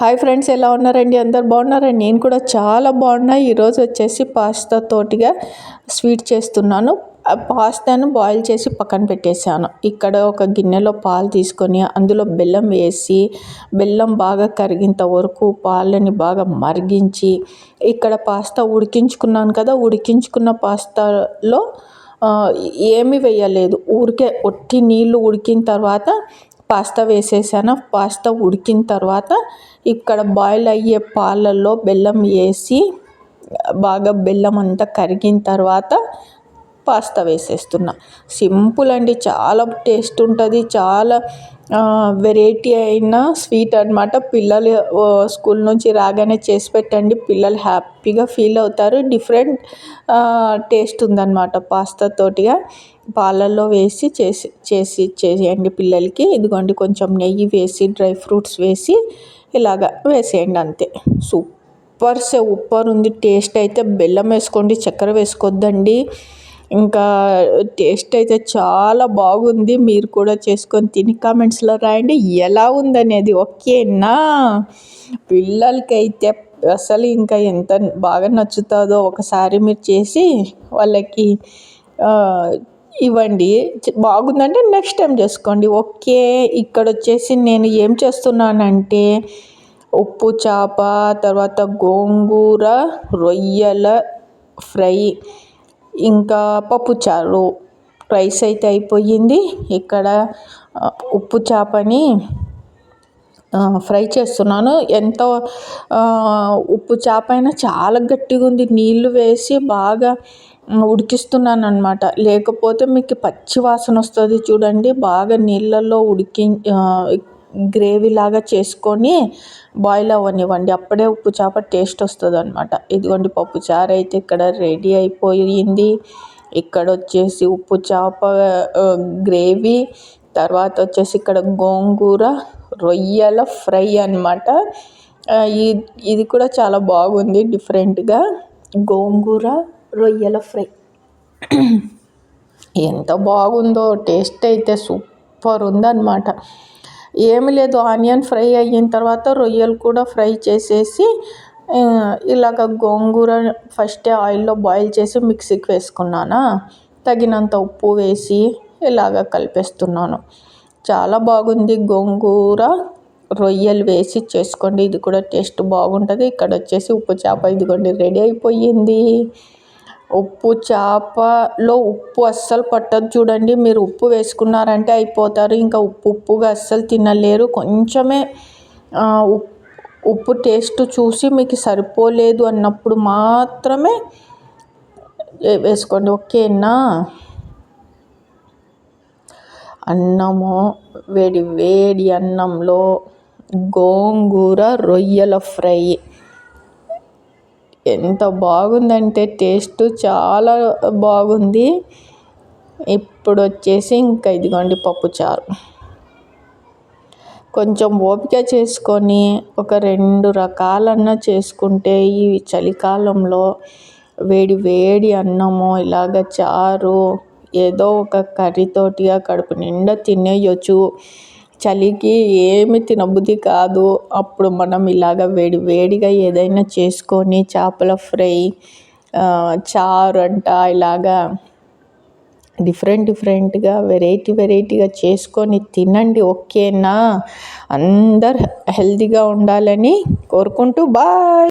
Hi friends ఎలా ఉన్నారండి? అందరు బాగున్నారండి నేను కూడా చాలా బాగున్నా. ఈరోజు వచ్చేసి పాస్తా తోటిగా స్వీట్ చేస్తున్నాను. పాస్తాను బాయిల్ చేసి పక్కన పెట్టేశాను. ఇక్కడ ఒక గిన్నెలో పాలు తీసుకొని అందులో బెల్లం వేసి బెల్లం బాగా కరిగేంత వరకు పాలని బాగా మరిగించి ఇక్కడ పాస్తా ఉడికించుకున్నాను కదా ఉడికించుకున్న పాస్తాలో ఏమి వేయలేదు. ఊరికే ఒట్టి నీళ్ళు ఉడికిన తర్వాత పాస్తా వేసేసాను. పాస్తా ఉడికిన తర్వాత ఇక్కడ బాయిల్ అయ్యే పాలల్లో బెల్లం వేసి బాగా బెల్లం అంతా కరిగిన తర్వాత పాస్తా వేసేస్తున్నా. సింపుల్ అండి. చాలా టేస్ట్ ఉంటుంది. చాలా వెరైటీ అయిన స్వీట్ అనమాట పిల్లలు స్కూల్ నుంచి రాగానే చేసి పెట్టండి. పిల్లలు హ్యాపీగా ఫీల్ అవుతారు. డిఫరెంట్ టేస్ట్ ఉందన్నమాట పాస్తా తోటిగా. పాలల్లో వేసి చేసి చేసి చేసేయండి పిల్లలకి. ఇదిగోండి కొంచెం నెయ్యి వేసి డ్రై ఫ్రూట్స్ వేసి ఇలాగ వేసేయండి అంతే. సూపర్ సూపర్ ఉంది. టేస్ట్ అయితే బెల్లం వేసుకోండి చక్కెర వేసుకోవద్దండి ఇంకా టేస్ట్ అయితే చాలా బాగుంది. మీరు కూడా చేసుకొని తిని కామెంట్స్లో రాయండి. ఎలా ఉందనేది ఓకేనా? పిల్లలకైతే అసలు ఇంకా ఎంత బాగా నచ్చుతుందో ఒకసారి మీరు చేసి వాళ్ళకి ఇవ్వండి. బాగుందంటే నెక్స్ట్ టైం చేసుకోండి. ఓకే ఇక్కడ వచ్చేసి నేను ఏం చేస్తున్నానంటే ఉప్పు చేప తర్వాత గోంగూర రొయ్యల ఫ్రై ఇంకా పప్పుచారు రైస్ అయితే అయిపోయింది. ఇక్కడ ఉప్పు చేపని ఫ్రై చేస్తున్నాను. ఎంతో ఉప్పు చేప అయినా చాలా గట్టిగా ఉంది. నీళ్ళు వేసి బాగా ఉడికిస్తున్నాను అనమాట లేకపోతే మీకు పచ్చి వాసన వస్తుంది చూడండి. బాగా నీళ్ళల్లో ఉడికి గ్రేవీ లాగా చేసుకొని బాయిల్ అవ్వనివ్వండి. అప్పుడే ఉప్పు చేప టేస్ట్ వస్తుంది అనమాట ఇదిగోండి పప్పు చారు అయితే ఇక్కడ రెడీ అయిపోయింది. ఇక్కడ వచ్చేసి ఉప్పు చేప గ్రేవీ తర్వాత వచ్చేసి ఇక్కడ గోంగూర రొయ్యల ఫ్రై అనమాట ఇది కూడా చాలా బాగుంది డిఫరెంట్గా. గోంగూర రొయ్యల ఫ్రై. ఎంత బాగుందో టేస్ట్ అయితే సూపర్ ఉందన్నమాట. ఏమి లేదు ఆనియన్ ఫ్రై అయిన తర్వాత రొయ్యలు కూడా ఫ్రై చేసేసి ఇలాగ గోంగూర ఫస్టే ఆయిల్లో బాయిల్ చేసి మిక్సీకి వేసుకున్నానా? తగినంత ఉప్పు వేసి ఇలాగ కలిపేస్తున్నాను. చాలా బాగుంది గోంగూర. రొయ్యలు వేసి చేసుకోండి ఇది కూడా టేస్ట్ బాగుంటుంది. ఇక్కడ వచ్చేసి ఉప్పు చేప ఇదిగోండి రెడీ అయిపోయింది. ఉప్పు చేపలో ఉప్పు అస్సలు పట్టదు చూడండి. మీరు ఉప్పు వేసుకున్నారంటే అయిపోతారు. ఇంకా ఉప్పు ఉప్పుగా అస్సలు తినలేరు. కొంచెమే ఉప్పు టేస్ట్ చూసి మీకు సరిపోలేదు అన్నప్పుడు మాత్రమే వేసుకోండి. ఓకేనా? అన్నము వేడి వేడి అన్నంలో గోంగూర రొయ్యల ఫ్రై. ఎంత బాగుందంటే టేస్ట్ చాలా బాగుంది. ఇప్పుడు వచ్చేసి ఇంకా ఇదిగోండి పప్పుచారు కొంచెం ఓపిక చేసుకొని ఒక రెండు రకాలన్నా చేసుకుంటే ఈ చలికాలంలో వేడి వేడి అన్నము ఇలాగ చారు ఏదో ఒక కర్రీతోటిగా కడుపు నిండా తినేయొచ్చు. చలికి ఏమి తినబుద్ధి కాదు. అప్పుడు మనం ఇలాగ వేడి వేడిగా ఏదైనా చేసుకొని చేపల ఫ్రై చారు అంట ఇలాగా డిఫరెంట్ డిఫరెంట్గా వెరైటీ వెరైటీగా చేసుకొని తినండి. ఓకేనా? అందరు హెల్తీగా ఉండాలని కోరుకుంటూ బాయ్!